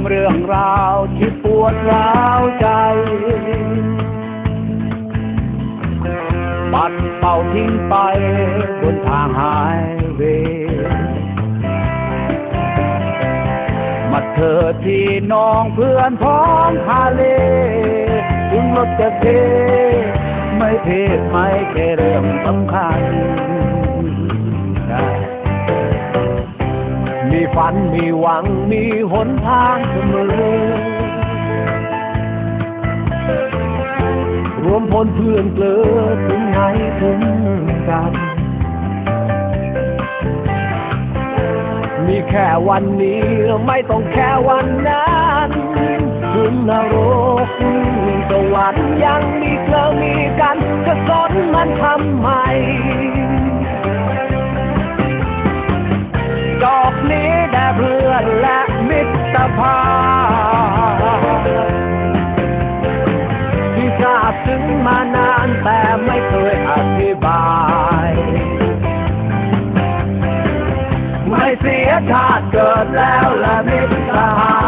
มเรื่องราวที่ปวดร้าวใจ ปัดเป่าทิ้งไปบนทางหายเวมาเธอที่น้องเพื่อนพ้องฮาเลถึงรถจะเท ไม่เทไม่แค่เรื่องสำคัญ มีฝันมีหวังมีหนทางเสมอรวมพลเพื่อนเกลือถึงไหนถึงกัน มีแค่วันนี้ไม่ต้องแค่วันนั้นถึงนรกสวรรค์ยังมีเธอมีกัน จะสนมันทำไม บาย ไม่เสียชาติเกิดแล้วและมิตรสหา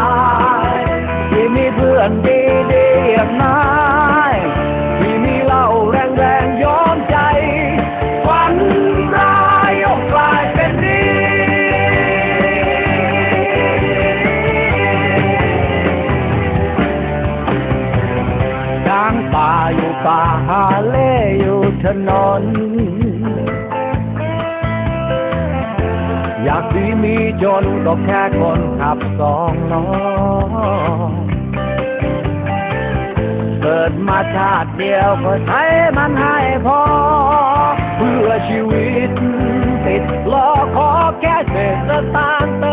ยที่มีเพื่อนดีดีอย่างนายที่มีเล่าแรงแรงย้อมใจฝันร้ายยกกลายเป็นดีกลางป่าอยู่ป่าหาเล่อยู่ ถนน อยากดีมีจนก็แค่คนขับสองล้อเกิดมาชาติเดียวก็ใช้มันให้พอ เพื่อชีวิตติดล้อขอแค่เศษสตางค์เติ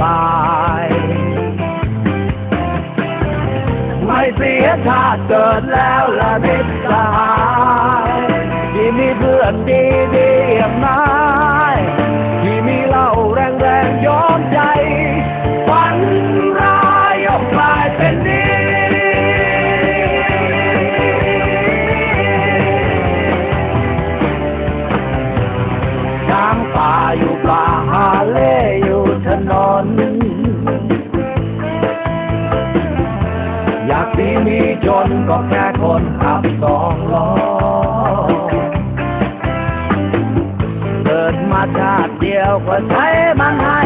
บาย ไม่เสียชาติเกิดแล้วและมิตรสหายที่มีเพื่อนดีดีอย่างนา จนก็แค่คนขับสองล้อเกิดมาชาติเดียวก็ใช้มันให้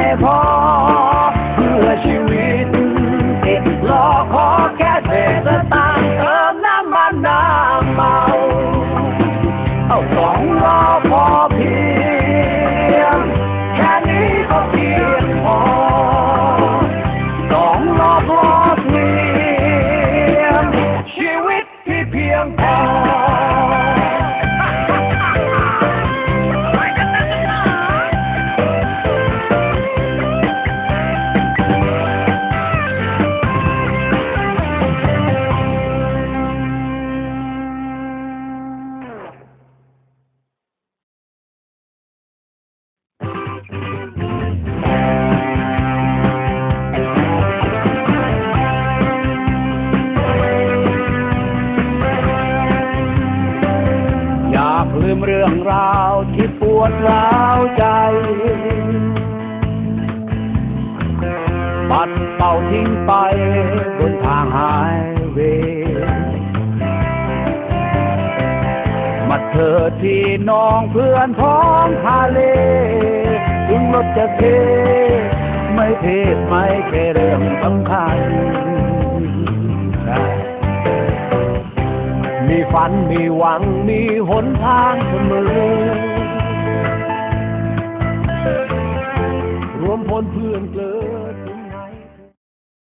ลืมเรื่องราวที่ปวดร้าวใจ ปัดเป่าทิ้งไปบนทางหายเวย์มาเถิดที่น้องเพื่อนพ้องทะเล ถึงรถจะเท ไม่เพศไม่แค่เรื่องสำคัญ นมีหวังมีหนทางเสมอรวมพลเพื่อนเกลือ